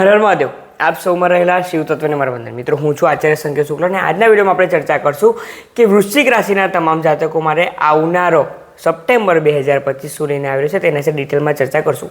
હર મહાદેવ. આપ સૌમાં રહેલા શિવ તત્વને મારા વંદન. મિત્રો, હું છું આચાર્ય સંકેત શુક્લ અને આજના વિડીયોમાં આપણે ચર્ચા કરશું કે વૃશ્ચિક રાશિના તમામ જાતકો મારે આવનારો સપ્ટેમ્બર બે હજાર પચીસ સુધીને આવ્યો છે. તેના વિશે ડિટેલમાં ચર્ચા કરશું.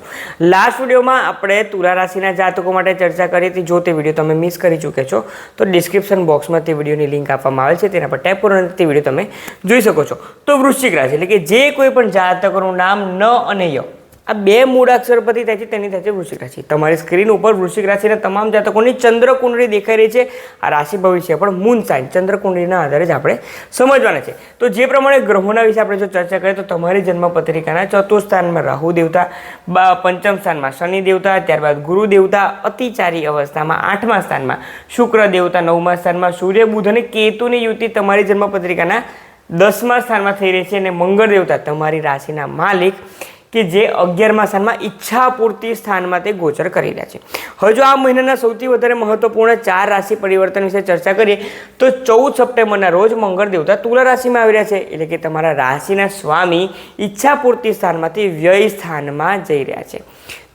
લાસ્ટ વિડીયોમાં આપણે તુલા રાશિના જાતકો માટે ચર્ચા કરી હતી. જો તે વીડિયો તમે મિસ કરી ચૂક્યા છો, તો ડિસ્ક્રિપ્શન બોક્સમાં તે વિડીયોની લિંક આપવામાં આવે છે. તેના પર ટેપ કરો તે વીડિયો તમે જોઈ શકો છો. તો વૃશ્ચિક રાશિ, એટલે કે જે કોઈ પણ જાતકોનું નામ ન અને ય. આ બે મૂળાક્ષર પરથી થાય છે, તેની થાય છે વૃશ્ચિક રાશિ તમારી સ્ક્રીન ઉપર વૃશ્ચિક રાશિના તમામ જાતકોની ચંદ્ર કુંડળી દેખાઈ રહી છે. આ રાશિ ભવિષ્ય પણ મૂન સાઇન ચંદ્ર કુંડળીના આધારે જ આપણે સમજવાના છે. તો જે પ્રમાણે ગ્રહોના વિશે આપણે જો ચર્ચા કરીએ, તો તમારી જન્મ પત્રિકાના ચતુર્થ સ્થાનમાં રાહુ દેવતા પંચમ સ્થાનમાં શનિ દેવતા, ત્યારબાદ ગુરુ દેવતા, અતિચારી અવસ્થામાં આઠમા સ્થાનમાં શુક્ર દેવતા, નવમા સ્થાનમાં સૂર્ય, બુધ અને કેતુની યુતિ તમારી જન્મ પત્રિકાના દસમા સ્થાનમાં થઈ રહી છે. અને મંગળ દેવતા તમારી રાશિના માલિક કે જે અગિયારમા સ્થાનમાં ઈચ્છાપૂર્તિ સ્થાનમાં તે ગોચર કરી રહ્યા છે. હવે જો આ મહિનાના સૌથી વધારે મહત્વપૂર્ણ ચાર રાશિ પરિવર્તન વિશે ચર્ચા કરીએ, તો ચૌદ સપ્ટેમ્બરના રોજ મંગળ દેવતા તુલા રાશિમાં આવી રહ્યા છે. એટલે કે તમારા રાશિના સ્વામી ઈચ્છાપૂર્તિ સ્થાનમાંથી વ્યય સ્થાનમાં જઈ રહ્યા છે.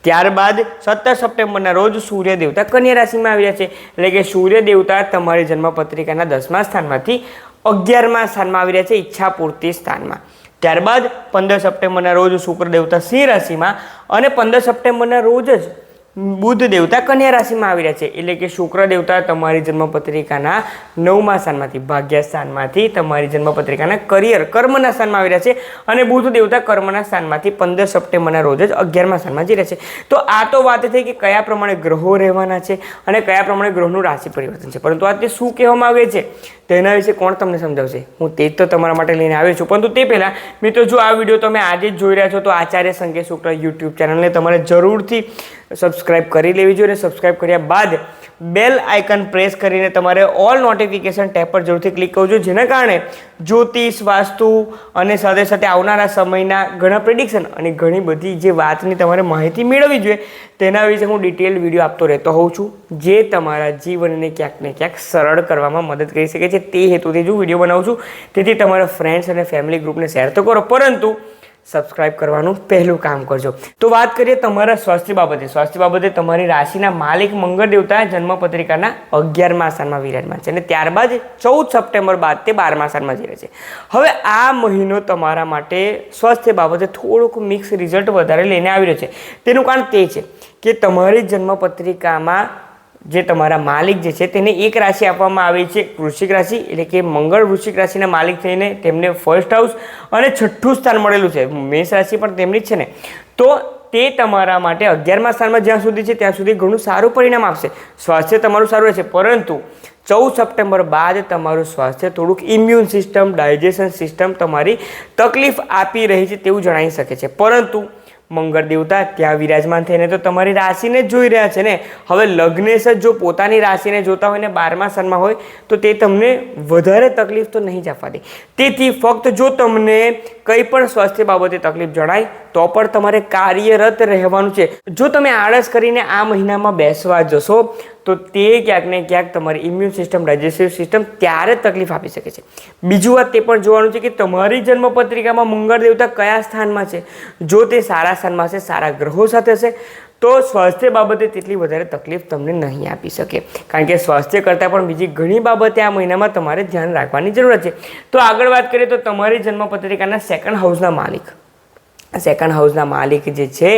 ત્યારબાદ સત્તર સપ્ટેમ્બરના રોજ સૂર્ય દેવતા કન્યા રાશિમાં આવી રહ્યા છે. એટલે કે સૂર્ય દેવતા તમારી જન્મપત્રિકાના દસમા સ્થાનમાંથી અગિયારમા સ્થાનમાં આવી રહ્યા છે ઈચ્છા પૂર્તિ સ્થાનમાં. ત્યારબાદ પંદર સપ્ટેમ્બરના રોજ શુક્ર દેવતા સિંહ રાશિમાં અને પંદર સપ્ટેમ્બરના રોજ જ બુધ દેવતા કન્યા રાશિમાં આવી રહ્યા છે. એટલે કે શુક્ર દેવતા તમારી જન્મપત્રિકાના નવમા સ્થાનમાંથી, ભાગ્ય સ્થાનમાંથી તમારી જન્મપત્રિકાના કરિયર, કર્મના સ્થાનમાં આવી રહ્યા છે. અને બુધ દેવતા કર્મના સ્થાનમાંથી પંદર સપ્ટેમ્બરના રોજ જ અગિયારમા સ્થાનમાં જઈ રહ્યા છે. તો આ તો વાત થઈ કે કયા પ્રમાણે ગ્રહો રહેવાના છે અને કયા પ્રમાણે ગ્રહોનું રાશિ પરિવર્તન છે. પરંતુ આ તે શું કહેવામાં આવે છે? તેના વિશે કોણ તમને સમજાવશે? હું તે જ તો તમારા માટે લઈને આવ્યો છું. પરંતુ તે પહેલાં, મિત્રો, જો આ વીડિયો તમે આજે જ જોઈ રહ્યા છો, તો આચાર્ય સંકેત શુક્લ યુટ્યુબ ચેનલને તમારે જરૂરથી સબસ્ક્રાઇબ કરી લેવી જોઈએ અને સબસ્ક્રાઇબ કર્યા બાદ બેલ આઇકન પ્રેસ કરીને તમારે ઓલ નોટિફિકેશન ટેપ પર જરૂરથી ક્લિક કરવું જોઈએ. જેના કારણે જ્યોતિષ, વાસ્તુ અને સાથે સાથે આવનારા સમયના ઘણા પ્રિડિક્શન અને ઘણી બધી જે વાતની તમારે માહિતી મેળવવી જોઈએ, તેના વિશે હું ડિટેલ વીડિયો આપતો રહેતો હોઉં છું, જે તમારા જીવનને ક્યાંક ને ક્યાંક સરળ કરવામાં મદદ કરી શકે છે. તે હેતુથી હું વીડિયો બનાવું છું. તેથી તમારા ફ્રેન્ડ્સ અને ફેમિલી ગ્રુપને શેર તો કરો. પરંતુ સબસ્ક્રાઇબ કરવાનું પહેલું કામ કરજો. તો વાત કરીએ તમારા સ્વાસ્થ્ય બાબતે. સ્વાસ્થ્ય બાબતે તમારી રાશિના માલિક મંગળ દેવતા જન્મ પત્રિકાના અગિયારમા સ્થાનમાં વિરાજમાન છે અને ત્યારબાદ ચૌદ સપ્ટેમ્બર બાદ તે બારમા સ્થાનમાં જઈ છે. હવે આ મહિનો તમારા માટે સ્વાસ્થ્ય બાબતે થોડુંક મિક્સ રિઝલ્ટ વધારે લઈને આવી રહ્યો છે. તેનું કારણ તે છે કે તમારી જન્મ પત્રિકામાં જે તમારા માલિક જે છે તેને એક રાશિ આપવામાં આવી છે. વૃશ્ચિક રાશિ એટલે કે મંગળ વૃશ્ચિક રાશિના માલિક થઈને તેમને ફર્સ્ટ હાઉસ અને છઠ્ઠું સ્થાન મળેલું છે. મેષ રાશિ પણ તેમની જ છે ને. તો તે તમારા માટે અગિયારમા સ્થાનમાં જ્યાં સુધી છે ત્યાં સુધી ઘણું સારું પરિણામ આપશે. સ્વાસ્થ્ય તમારું સારું રહેશે. પરંતુ ચૌદ સપ્ટેમ્બર બાદ તમારું સ્વાસ્થ્ય થોડુંક ઇમ્યુન સિસ્ટમ ડાયજેશન સિસ્ટમ તમારી તકલીફ આપી રહી છે તેવું જણાવી શકે છે. પરંતુ મંગળ દેવતા ત્યાં વિરાજમાન થઈને તો તમારી રાશિને જ જોઈ રહ્યા છે ને? હવે લગ્નેશ જ જો પોતાની રાશિને જોતા હોય ને, બારમા સનમાં હોય, તો તે તમને વધારે તકલીફ તો નહીં જ આપવા દે. તેથી ફક્ત જો તમને કંઈ પણ સ્વાસ્થ્ય બાબતે તકલીફ જણાય, તો પણ તમારે કાર્યરત રહેવાનું છે. જો તમે આળસ કરીને આ મહિનામાં બેસવા જશો, તો તે ક્યાંક ને ક્યાંક તમારી ઇમ્યુન સિસ્ટમ ડાયજેસ્ટિવ સિસ્ટમ ત્યારે તકલીફ આપી શકે છે. બીજું વાત તે પણ જોવાનું છે કે તમારી જન્મપત્રિકામાં મંગળ દેવતા કયા સ્થાનમાં છે? જો તે સારા સ્થાનમાં હશે, સારા ગ્રહો સાથે હશે તો સ્વાસ્થ્ય બાબતે તેટલી વધારે તકલીફ તમને નહીં આપી શકે. કારણ કે સ્વાસ્થ્ય કરતાં પણ બીજી ઘણી બાબતે આ મહિનામાં તમારે ધ્યાન રાખવાની જરૂર છે. તો આગળ વાત કરીએ તો તમારી જન્મ પત્રિકાના સેકન્ડ હાઉસના માલિક. સેકન્ડ હાઉસના માલિક જે છે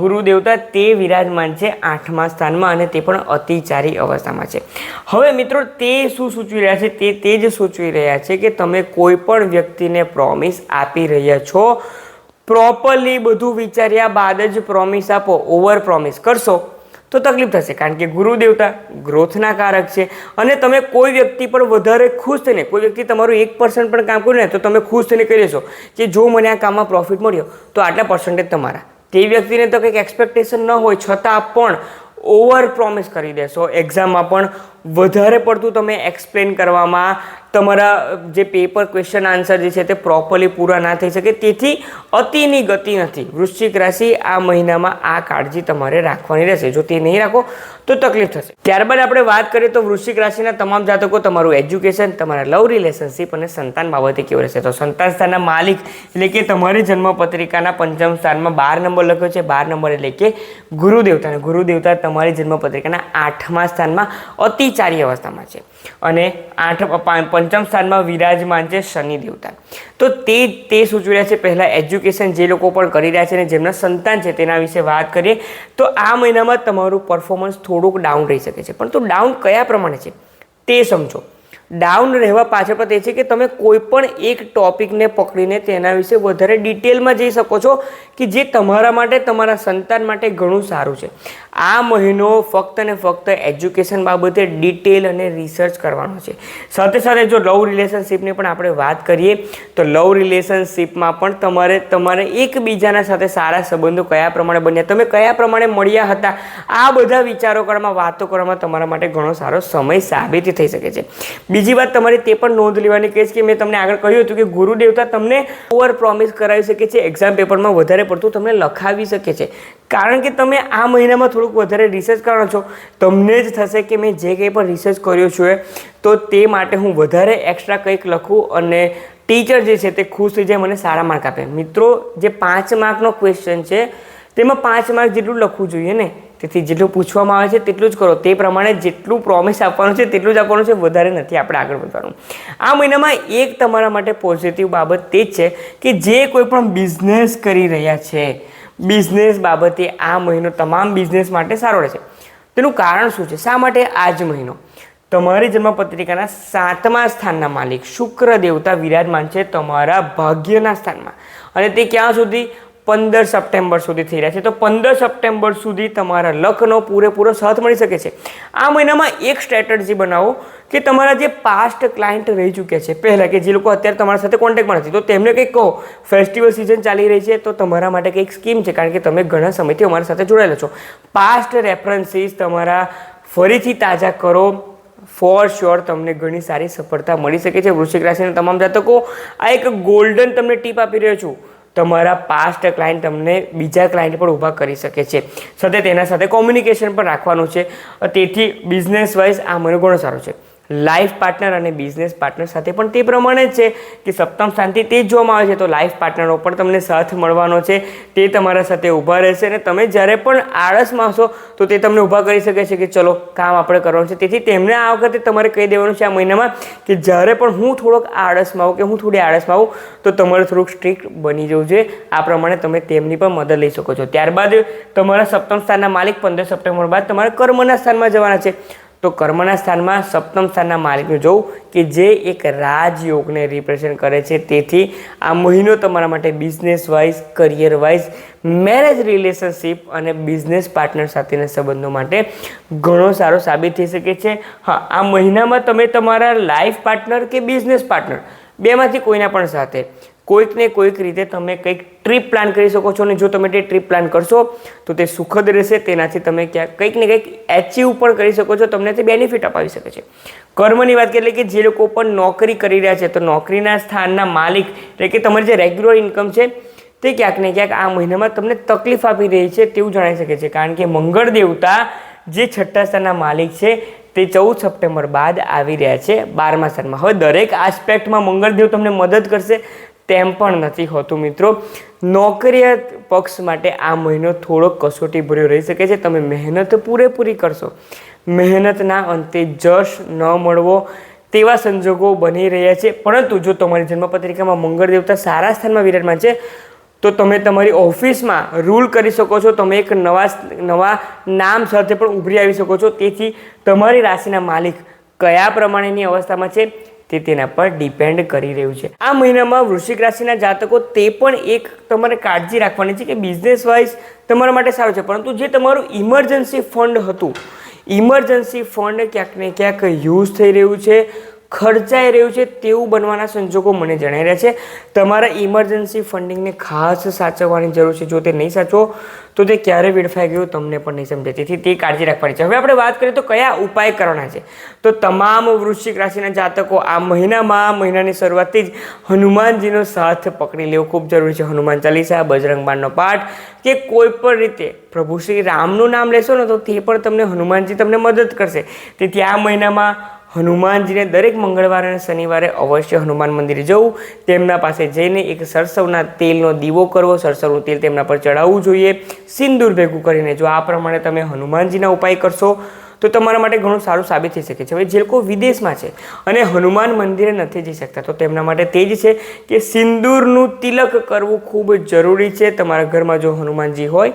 ગુરુદેવતા તે વિરાજમાન છે આઠમા સ્થાનમાં અને તે પણ અતિચારી અવસ્થામાં છે. હવે મિત્રો તે શું સૂચવી રહ્યા છે? તે તે જ સૂચવી રહ્યા છે કે તમે કોઈ પણ વ્યક્તિને પ્રોમિસ આપી રહ્યા છો પ્રોપરલી બધું વિચાર્યા બાદ જ પ્રોમિસ આપો ઓવર પ્રોમિસ કરશો, તો તકલીફ થશે. કારણ કે ગુરુ દેવતા ગ્રોથના કારક છે. અને તમે કોઈ વ્યક્તિ પર વધારે ખુશ થઈને, કોઈ વ્યક્તિ તમારું એક પર્સન્ટ પણ કામ કર્યું ને તો તમે ખુશ થઈને કહી દેશો કે જો મને આ કામમાં પ્રોફિટ મળ્યો, તો આટલા પર્સન્ટેજ તમારા. તે વ્યક્તિને તો કંઈક એક્સપેક્ટેશન ન હોય, છતાં પણ ઓવર પ્રોમિસ કરી દેશો. એક્ઝામમાં પણ વધારે પડતું તમે એક્સપ્લેન કરવામાં તમારા જે પેપર ક્વેશ્ચન આન્સર જે છે તે પ્રોપરલી પૂરા ના થઈ શકે. તેથી અતિની ગતિ નથી. વૃશ્ચિક રાશિ આ મહિનામાં આ કાળજી તમારે રાખવાની રહેશે. જો તે નહીં રાખો તો તકલીફ થશે. ત્યારબાદ આપણે વાત કરીએ તો વૃશ્ચિક રાશિના તમામ જાતકો તમારું એજ્યુકેશન તમારા લવ રિલેશનશિપ અને સંતાન બાબતે કેવું રહેશે? તો સંતાન સ્થાનના માલિક એટલે કે તમારી જન્મ પત્રિકાના પંચમ સ્થાનમાં બાર નંબર લખ્યો છે. બાર નંબર એટલે કે ગુરુદેવતા. ગુરુદેવતા તમારી જન્મ પત્રિકાના આઠમા સ્થાનમાં અતિચારી અવસ્થામાં છે. અને આઠ પંચમ સ્થાનમાં વિરાજમાન છે શનિ દેવતા. તો તે તે સૂચવી રહ્યા છે પહેલાં એજ્યુકેશન જે લોકો પણ કરી રહ્યા છે અને જેમના સંતાન છે તેના વિશે વાત કરીએ, તો આ મહિનામાં તમારું પરફોર્મન્સ થોડુંક ડાઉન રહી શકે છે. પરંતુ ડાઉન કયા પ્રમાણે છે? તે સમજો. ડાઉન રહેવા પાછળ પણ તે છે કે તમે કોઈ પણ એક ટોપિકને પકડીને તેના વિશે વધારે ડિટેલમાં જઈ શકો છો કે જે તમારા માટે, તમારા સંતાન માટે ઘણું સારું છે. આ મહિનો ફક્ત ને ફક્ત એજ્યુકેશન બાબતે ડિટેલ અને રિસર્ચ કરવાનો છે. સાથે સાથે જો લવ રિલેશનશિપની પણ આપણે વાત કરીએ, તો લવ રિલેશનશિપમાં પણ તમારે તમારે એકબીજાના સાથે સારા સંબંધો કયા પ્રમાણે બન્યા? તમે કયા પ્રમાણે મળ્યા હતા? આ બધા વિચારો કરવામાં વાતો કરવામાં તમારા માટે ઘણો સારો સમય સાબિત થઈ શકે છે. બીજી વાત તમારે તે પણ નોંધ લેવાની કહીશ કે મેં તમને આગળ કહ્યું હતું કે ગુરુ દેવતા તમને ઓવર પ્રોમિસ કરાવી શકે છે એક્ઝામ પેપરમાં વધારે પડતું તમને લખાવી શકે છે. કારણ કે તમે આ મહિનામાં થોડુંક વધારે રિસર્ચ કરો છો. તમને જ થશે કે મેં જે કંઈ પણ રિસર્ચ કર્યો છું તો તે માટે હું વધારે એક્સ્ટ્રા કંઈક લખું અને ટીચર જે છે તે ખુશ થઈ જાય, મને સારા માર્ક આપે. મિત્રો, જે પાંચ માર્કનો ક્વેશ્ચન છે, તેમાં પાંચ માર્ક જેટલું લખવું જોઈએ ને. તેથી જેટલું પૂછવામાં આવે છે તેટલું જ કરો. તે પ્રમાણે જેટલું પ્રોમિસ આપવાનું છે તેટલું જ આપવાનું છે. વધારે નથી. આપણે આગળ વધવાનું. આ મહિનામાં એક તમારા માટે પોઝિટિવ બાબત તે જ છે કે જે કોઈ પણ બિઝનેસ કરી રહ્યા છે. બિઝનેસ બાબતે આ મહિનો તમામ બિઝનેસ માટે સારો રહેશે. તેનું કારણ શું છે? શા માટે આ જ મહિનો? તમારી જન્મપત્રિકાના સાતમા સ્થાનના માલિક શુક્ર દેવતા વિરાજમાન છે તમારા ભાગ્યના સ્થાનમાં. અને તે ક્યાં સુધી? પંદર સપ્ટેમ્બર સુધી થઈ રહ્યા છે. તો પંદર સપ્ટેમ્બર સુધી તમારા લખનો પૂરેપૂરો સાથ મળી શકે છે. આ મહિનામાં એક સ્ટ્રેટર્જી બનાવો કે તમારા જે પાસ્ટ ક્લાયન્ટ રહી ચૂક્યા છે, પહેલાં કે જે લોકો અત્યારે તમારા સાથે કોન્ટેક્ટમાં નથી, તો તેમને કંઈક કહો. ફેસ્ટિવલ સિઝન ચાલી રહી છે, તો તમારા માટે કંઈક સ્કીમ છે, કારણ કે તમે ઘણા સમયથી અમારા સાથે જોડાયેલા છો. પાસ્ટ રેફરન્સીસ તમારા ફરીથી તાજા કરો. ફોર શ્યોર તમને ઘણી સારી સફળતા મળી શકે છે, વૃશ્ચિક રાશિના તમામ જાતકો. આ એક ગોલ્ડન તમને ટીપ આપી રહ્યો છું. તમારા પાસ્ટ ક્લાયન્ટ તમને બીજા ક્લાયન્ટ પણ ઊભા કરી શકે છે. સાથે તેના સાથે કોમ્યુનિકેશન પણ રાખવાનું છે. તેથી બિઝનેસ વાઇઝ આ મને ઘણો સારો છે. લાઈફ પાર્ટનર અને બિઝનેસ પાર્ટનર સાથે. પણ તે પ્રમાણે જ છે કે સપ્તમ શાંતિ તે જ જોવામાં આવે છે. તો લાઈફ પાર્ટનરો પણ તમને સાથ મળવાનો છે. તે તમારા સાથે ઊભા રહેશે અને તમે જ્યારે પણ આળસમાં હશો, તો તે તમને ઊભા કરી શકે છે કે ચલો, કામ આપણે કરવાનું છે. તેથી તેમને આ વખતે તમારે કહી દેવાનું છે આ મહિનામાં કે જ્યારે પણ હું થોડોક આળસમાં આવું કે હું થોડી આળસમાં આવું તો તમારે થોડુંક સ્ટ્રિક્ટ બની જવું જોઈએ. આ પ્રમાણે તમે તેમની પણ મદદ લઈ શકો છો. ત્યારબાદ તમારા સપ્તમ સ્થાનના માલિક પંદર સપ્ટેમ્બર બાદ તમારા કર્મના સ્થાનમાં જવાના છે. તો કર્મના સ્થાનમાં, સપ્તમ સ્થાનના માલિકને જોવું કે જે એક રાજયોગને રિપ્રેઝેન્ટ કરે છે. તેથી આ મહિનો તમારા માટે business wise career wise marriage relationship અને બિઝનેસ પાર્ટનર સાથેના સંબંધો માટે ઘણો સારો સાબિત થઈ શકે છે. હા, આ મહિનામાં તમે તમારા લાઈફ પાર્ટનર કે બિઝનેસ પાર્ટનર બેમાંથી કોઈના પણ સાથે કોઈક ને કોઈક રીતે તમે કંઈક ટ્રીપ પ્લાન કરી શકો છો અને જો તમે તે ટ્રીપ પ્લાન કરશો, તો તે સુખદ રહેશે. તેનાથી તમે ક્યાંક કંઈક ને કંઈક એચીવ પણ કરી શકો છો, તમને તે બેનિફિટ અપાવી શકે છે. કર્મની વાત કરીએ કે જે લોકો પણ નોકરી કરી રહ્યા છે, તો નોકરીના સ્થાનના માલિક, એટલે કે તમારી જે રેગ્યુલર ઇન્કમ છે, તે ક્યાંક ને ક્યાંક આ મહિનામાં તમને તકલીફ આપી રહી છે તેવું જણાઈ શકે છે. કારણ કે મંગળ દેવતા જે છઠ્ઠા સ્થાનના માલિક છે, તે ચૌદ સપ્ટેમ્બર બાદ આવી રહ્યા છે બારમા સ્થાનમાં. હવે દરેક આસ્પેક્ટમાં મંગળદેવ તમને મદદ કરશે. તેમ પણ નથી હોતું મિત્રો. નોકરિયાત પક્ષ માટે આ મહિનો થોડો કસોટી ભર્યો રહી શકે છે. તમે મહેનત પૂરેપૂરી કરશો. મહેનતના અંતે જશ ન મળવો તેવા સંજોગો બની રહ્યા છે. પરંતુ જો તમારી જન્મપત્રિકામાં મંગળ દેવતા સારા સ્થાનમાં વિરાજમાન છે, તો તમે તમારી ઓફિસમાં રૂલ કરી શકો છો. તમે એક નવા નવા નામ સાથે પણ ઉભરી આવી શકો છો. તેથી તમારી રાશિના માલિક કયા પ્રમાણેની અવસ્થામાં છે? તે તેના પર ડિપેન્ડ કરી રહ્યું છે. આ મહિનામાં વૃશ્ચિક રાશિના જાતકો તે પણ એક તમારે કાળજી રાખવાની છે કે બિઝનેસ વાઇઝ તમારા માટે સારું છે. પરંતુ જે તમારું ઇમરજન્સી ફંડ હતું ઇમરજન્સી ફંડ ક્યાંક ને ક્યાંક યુઝ થઈ રહ્યું છે. ખર્ચાઈ રહ્યું છે તેવું બનવાના સંજોગો મને જણાઈ રહ્યા છે. તમારા ઇમરજન્સી ફંડિંગને ખાસ સાચવવાની જરૂર છે. જો તે નહીં સાચવો, તો તે ક્યારે વેડફાઈ ગયું તમને પણ નહીં સમજે. તેથી તે કાળજી રાખવાની છે. હવે આપણે વાત કરીએ તો કયા ઉપાય કરવાના છે? તો તમામ વૃશ્ચિક રાશિના જાતકો આ મહિનામાં, મહિનાની શરૂઆતથી જ હનુમાનજીનો સાથ પકડી લેવો ખૂબ જરૂરી છે. હનુમાન ચાલીસા, બજરંગ બાણનો પાઠ કે કોઈ પણ રીતે પ્રભુ શ્રી રામનું નામ લેશો ને તો તે પણ તમને હનુમાનજી તમને મદદ કરશે. તેથી આ મહિનામાં હનુમાનજીને દરેક મંગળવારે અને શનિવારે અવશ્ય હનુમાન મંદિરે જવું. તેમના પાસે જઈને એક સરસવના તેલનો દીવો કરવો. સરસવનું તેલ તેમના પર ચડાવવું જોઈએ. સિંદૂર ભેગું કરીને જો આ પ્રમાણે તમે હનુમાનજીના ઉપાય કરશો તો તમારા માટે ઘણું સારું સાબિત થઈ શકે છે. હવે જે લોકો વિદેશમાં છે અને હનુમાન મંદિરે નથી જઈ શકતા, તો તેમના માટે તે જ છે કે સિંદૂરનું તિલક કરવું ખૂબ જરૂરી છે. તમારા ઘરમાં જો હનુમાનજી હોય,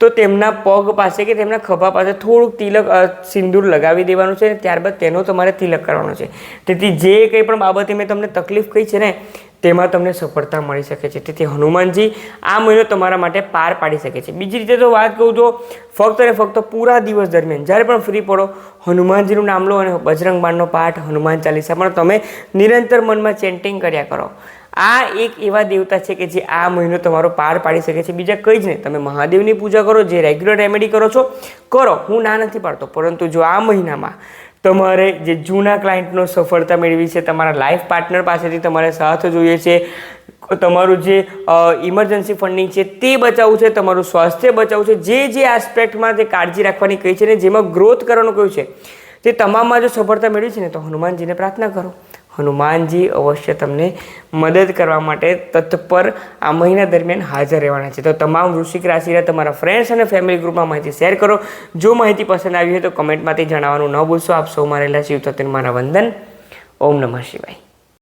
તો તેમના પગ પાસે કે તેમના ખભા પાસે થોડુંક તિલક સિંદૂર લગાવી દેવાનું છે ત્યારબાદ તેનો તમારે તિલક કરવાનો છે. તેથી જે કંઈ પણ બાબતે મેં તમને તકલીફ કહી છે ને તેમાં તમને સફળતા મળી શકે છે. તેથી હનુમાનજી આ મહિનો તમારા માટે પાર પાડી શકે છે. બીજી રીતે તો વાત કહું તો ફક્ત અને ફક્ત પૂરા દિવસ દરમિયાન જ્યારે પણ ફ્રી પડો, હનુમાનજીનું નામ લો અને બજરંગ બાણનો પાઠ, હનુમાન ચાલીસા, પણ તમે નિરંતર મનમાં ચેન્ટિંગ કર્યા કરો. આ એક એવા દેવતા છે કે જે આ મહિનો તમારો પાર પાડી શકે છે. બીજા કંઈ જ નહીં. તમે મહાદેવની પૂજા કરો, જે રેગ્યુલર રેમેડી કરો છો, કરો. હું ના નથી પાડતો. પરંતુ જો આ મહિનામાં તમારે જે જૂના ક્લાયન્ટનો સફળતા મેળવી છે, તમારા લાઈફ પાર્ટનર પાસેથી તમારે સાથ જોઈએ છે, તમારું જે ઇમરજન્સી ફંડિંગ છે તે બચાવવું છે, તમારું સ્વાસ્થ્ય બચાવવું છે, જે જે આસ્પેક્ટમાં તે કાળજી રાખવાની કહી છે ને, જેમાં ગ્રોથ કરવાનું કહ્યું છે, તે તમામમાં જો સફળતા મેળવી છે ને, તો હનુમાનજીને પ્રાર્થના કરો. હનુમાનજી અવશ્ય તમને મદદ કરવા માટે તત્પર આ મહિના દરમિયાન હાજર રહેવાના છે. તો તમામ વૃશ્ચિક રાશિના તમારા ફ્રેન્ડ્સ અને ફેમિલી ગ્રુપમાં માહિતી શેર કરો. જો માહિતી પસંદ આવી હોય તો કમેન્ટમાંથી જણાવવાનું ન ભૂલશો. આપ સૌ મારેલા શિવ તત્વ મારા વંદન. ઓમ નમઃ શિવાય.